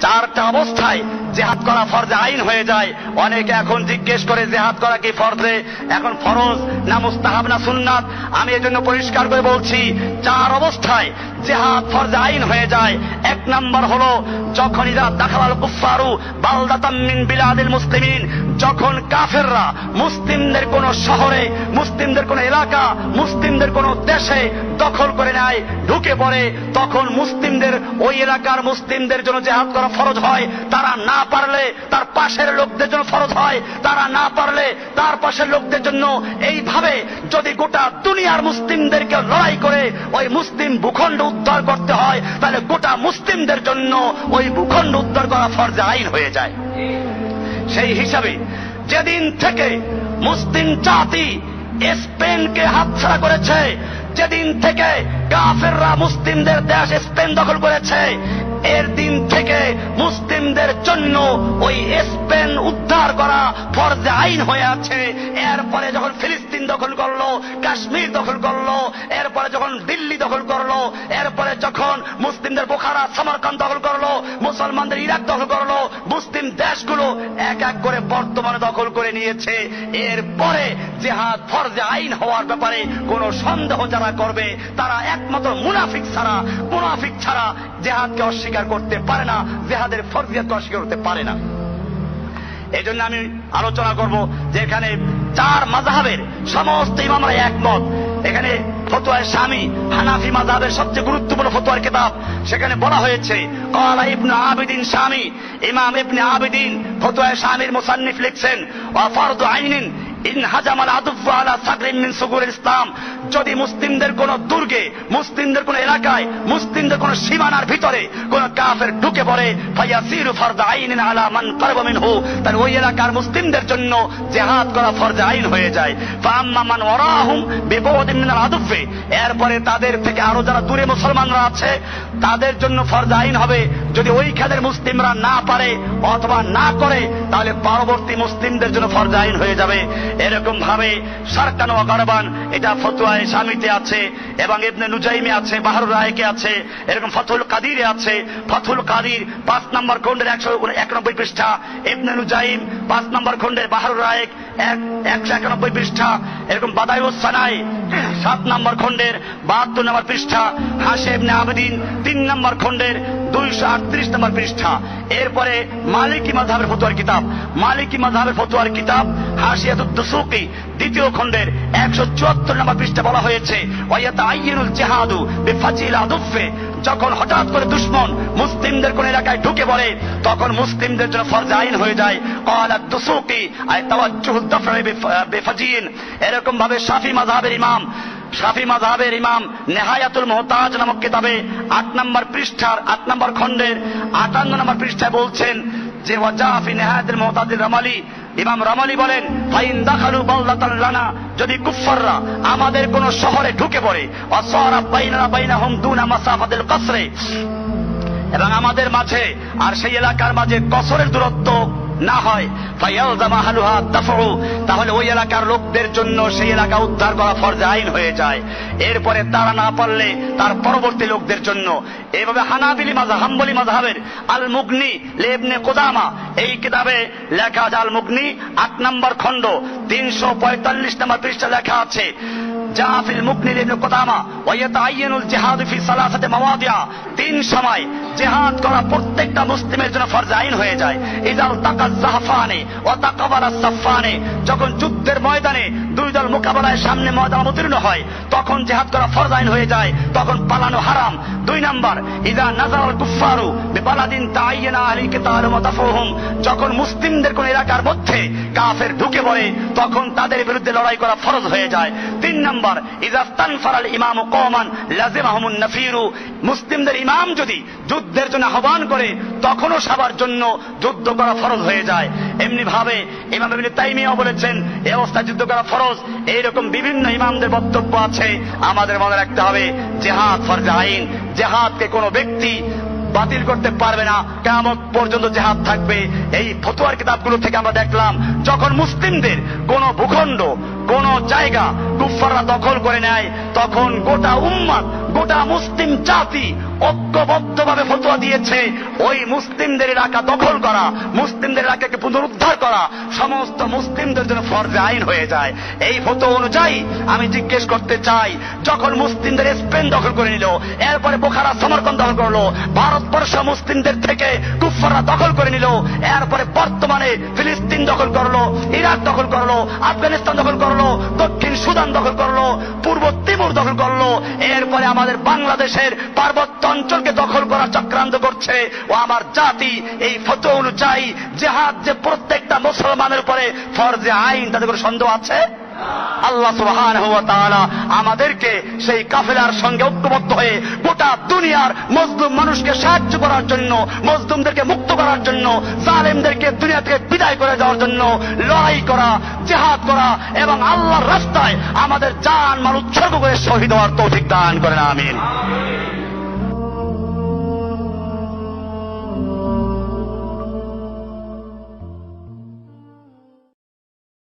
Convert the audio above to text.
চারটা অবস্থায় জেহাদ করা ফরজে আইন হয়ে যায়। অনেকে এখন জিজ্ঞেস করে, জেহাদ করা কি ফরজে? এখন ফরজ না মুস্তাহাব না সুন্নাত? আমি এজন্য পরিষ্কার করে বলছি, চার অবস্থায় জেহাদ ফরজে আইন হয়ে যায়। এক নাম্বার হলো, যখন ইরা দাখালাল কুফারু বালদাতাম মিন বিলাদিল মুসলিমিন, যখন কাফেররা মুসলিমদের কোন শহরে, মুসলিমদের কোন এলাকা, মুসলিমদের কোন দেশে দখল করে নেয়, ঢুকে পড়ে, তখন মুসলিমদের ওই এলাকার মুসলিমদের জন্য জেহাদ করা ফরজ হয়, তারা না পারলে তার পাশের লোকদের জন্য ফরজ হয়, তারা না পারলে তার পাশের লোকদের জন্য এইভাবে যদি গোটা দুনিয়ার মুসলিমদেরকে লড়াই করে ওই মুসলিম ভূখণ্ড উদ্ধার করতে হয়, তাহলে গোটা মুসলিমদের জন্য ওই ভূখণ্ড উদ্ধার করা ফরজে আইন হয়ে যায়। সেই হিসাবে যেদিন থেকে মুসলিম জাতি স্পেনকে হাতছাড়া করেছে, যেদিন থেকে কাফেররা মুসলিমদের দেশ স্পেন দখল করেছে এর দিন থেকে মুসলিমদের জন্য ওই স্পেন উদ্ধার করা ফরজে আইন হয়ে আছে। এরপরে যখন ফিলিস্তিন দখল করল, কাশ্মীর দখল করল, এরপরে যখন দিল্লি দখল করল, এরপরে যখন মুসলিমদের বোখারা সমরকান দখল করল মুসলমানদের ইরাক দখল করল, মুসলিম দেশগুলো এক এক করে বর্তমানে দখল করে নিয়েছে। এরপরে জেহাদ ফরজে আইন হওয়ার ব্যাপারে কোনো সন্দেহ যারা করবে, তারা একমাত্র মুনাফিক ছাড়া মুনাফিক ছাড়া জেহাদকে অস্বীকার করতে পারে না, জেহাদের ফরজিয়াতকে অস্বীকার করতে পারে না। এই জন্য আমি আলোচনা করব যে এখানে চার মাজাহের সমস্ত ইমামরা একমত। এখানে ফতোয়ার স্বামী হানাফি মাজাবের সবচেয়ে গুরুত্বপূর্ণ ফতোয়ার কিতাব। সেখানে বলা হয়েছে, কলা ইবনে আবিদিন স্বামী, ইমাম ইবনে আবেদিন ফতোয়ার স্বামীর মোসান্নিফ লিখছেন অফারদ আইনিন ইন হাজামাল আদুফ সাকরিন মিন সুগুর ইসলাম। যদি মুসলিমদের কোন দুর্গে, মুসলিমদের কোন এলাকায়, মুসলিমদের কোন সীমানার ভিতরে কোন কাফের ঢুকে পড়ে, ফায়াসিরু ফরজ আইন আলা মান কারবা মিনহু তার ওই এলাকার মুসলিমদের জন্য জিহাদ করা ফরজ আইন হয়ে যায়। ফাম্মা মান ওয়ারাহুম মিনাল আদুফে এরপরে তাদের থেকে আরও যারা দূরে মুসলমানরা আছে, তাদের জন্য ফরজ আইন হবে, যদি ওইখানের মুসলিমরা না পারে অথবা না করে, তাহলে পরবর্তী মুসলিমদের জন্য ফরজ আইন হয়ে যাবে। এরকম ভাবে সারকান গরবান এটা ফতুয়ায় স্বামীতে আছে এবং ইবনে নুজাইমে আছে বাহারুর রায়কে আছে, এরকম ফতুল কাদিরে আছে। ফতুল কাদির পাঁচ নম্বর খন্ডের একশো একানব্বই পৃষ্ঠা, ইবনে নুজাইম পাঁচ নম্বর খন্ডের বাহারুর রায়েক এক- একশো একানব্বই পৃষ্ঠা, এরকম বাদায়ুস সানাই সাত নম্বর খন্ডের বাহাত্তর নম্বর পৃষ্ঠা হাসে ইবনে আবেদিন তিন নম্বর খন্ডের দুইশো নম্বর পৃষ্ঠা। এরপরে মালিকি মাধাবের ফতুয়ার কিতাব। মালিকি মাধাবের ফতুয়ার কিতাব হাসিয়াতুদ্দুসুকি দ্বিতীয় খণ্ডের একশো চুয়াত্তর নম্বর পৃষ্ঠা বলা হয়েছে ওয়াইয়াতা আইয়ুল জেহাদু বেফাজিল আদুফে যখন হঠাৎ করে দুশ্মন মুসলিমদের কোন এলাকায় ঢুকে পড়ে, তখন মুসলিমদের জন্য ফরজ আইন হয়ে যায়। এরকম ভাবে শাফি মাধাবের ইমাম শাফি মাযহাবের ইমাম নেহায়াতুল মুহতাজ নামক কিতাবে আট নম্বর পৃষ্ঠার, আট নম্বর খণ্ডের, আটান্ন নম্বর পৃষ্ঠায় বলছেন যে ওয়াজাফি নেহায়াতুল মুহতাজির রামালি। ইমাম রামালি বলেন, ফাইন দাখালু বাল্লাতান লানা। যদি কুফাররা আমাদের কোন শহরে ঢুকে পড়ে অসরা বাইনা বাইনাহুম দুনা মাসাফাতিল কসরে। এবং আমাদের মাঝে আর সেই এলাকার মাঝে কসরের দূরত্ব না হয় তাহলে ওই এলাকার লোকদের জন্য সেই এলাকা উদ্ধার করা ফরজে আইন হয়ে যায়। এরপরে তারা না পারলে তার পরবর্তী লোকদের জন্য। এইভাবে হানাবিলি মাজা হাম্বলি মাজহাবের আল মুগনি লেবনে কোদামা, এই কিতাবে লেখা আছে আল মুগনি আট নম্বর খণ্ড, তিনশো পঁয়তাল্লিশ নম্বর পৃষ্ঠা লেখা আছে জাহাফিল মুকনিল ইবনে কোদামা ওয়ায়াতাআইয়ানুল জিহাদ ফি সালাসাতি মাওয়াদিআ তিন সময় জিহাদ করা প্রত্যেকটা মুসলিমের জন্য ফরজ আইন হয়ে যায়। ইদাল তাকাজ জাহফানে ওয়া তাকাবারা সাফানে যখন যুদ্ধের ময়দানে দুই দল মোকাবেলায় সামনে ময়দান অবতীর্ণ হয়, তখন জিহাদ করা ফরজ আইন হয়ে যায়। তখন পালানো হারাম। দুই নাম্বার, ইদা নাজারাল কুফারু বিবালাদিন তাআইয়ানা আহলি কিতাল মুতাফাহুম যখন মুসলিমদের কোন এলাকার মধ্যে কাফের ঢুকে পড়ে, তখন তাদের বিরুদ্ধে লড়াই করা ফরজ হয়ে যায়। তিন নম্বর ইজাস্তান ফারাল ইমাম কমান লাজিমাহমুন নাফিরু। মুসলিমদের ইমাম যদি যুদ্ধের জন্য আহ্বান করে, তখনও সবার জন্য যুদ্ধ করা ফরজ হয়ে যায়। এমনি ভাবে ইমাম ইবনে তাইমিয়া বলেছেন এই অবস্থায় যুদ্ধ করা ফরজ। এইরকম বিভিন্ন ইমামদের বক্তব্য আছে। আমাদের মনে রাখতে হবে, জেহাদ ফরজ আইন। জেহাদকে কোনো ব্যক্তি বাতিল করতে পারবে না। কেমন পর্যন্ত জেহাদ থাকবে। এই ফতুয়ার কিতাবগুলো থেকে আমরা দেখলাম, যখন মুসলিমদের কোন ভূখণ্ড, কোন জায়গা কুফাররা দখল করে নেয়, তখন গোটা উম্মাদ, গোটা মুসলিম জাতি ঐক্যবদ্ধভাবে ফতোয়া দিয়েছে। ওই মুসলিমদের এলাকা দখল করা, মুসলিমদের এলাকাকে পুনরুদ্ধার করা, সমস্ত মুসলিমদের জন্য ফরজে আইন হয়ে যায়। এই ফতোয়া অনুযায়ী আমি জিজ্ঞেস করতে চাই, যখন মুসলিমদের স্পেন দখল করে নিল, এরপরে বোখারা সমরকন দখল করল, ভারতবর্ষ মুসলিমদের থেকে কুফাররা দখল করে নিল, এরপরে বর্তমানে ফিলিস্তিন দখল করল, ইরাক দখল করল, আফগানিস্তান দখল করল, দক্ষিণ সুদান দখল করল, পূর্ব তিমুর দখল করল। এরপরে আমাদের বাংলাদেশের পার্বত্য অঞ্চলকে দখল করার চক্রান্ত করছে। ও আমার জাতি, এই ফটো অনুযায়ী জেহাদ যে প্রত্যেকটা মুসলমানের উপরে যে আইন তাদের কোনো সন্দেহ আছে? আল্লাহ তাআলা আমাদেরকে সেই কাফেলার সঙ্গে ঐক্যবদ্ধ হয়ে গোটা দুনিয়ার মজলুম মানুষকে সাহায্য করার জন্য, মজলুমদেরকে মুক্ত করার জন্য, জালেমদেরকে দুনিয়া থেকে বিদায় করে দেওয়ার জন্য লড়াই করা, জেহাদ করা এবং আল্লাহর রাস্তায় আমাদের জান মাল উৎসর্গ করে শহীদ হওয়ার তৌফিক দান করেন, আমিন।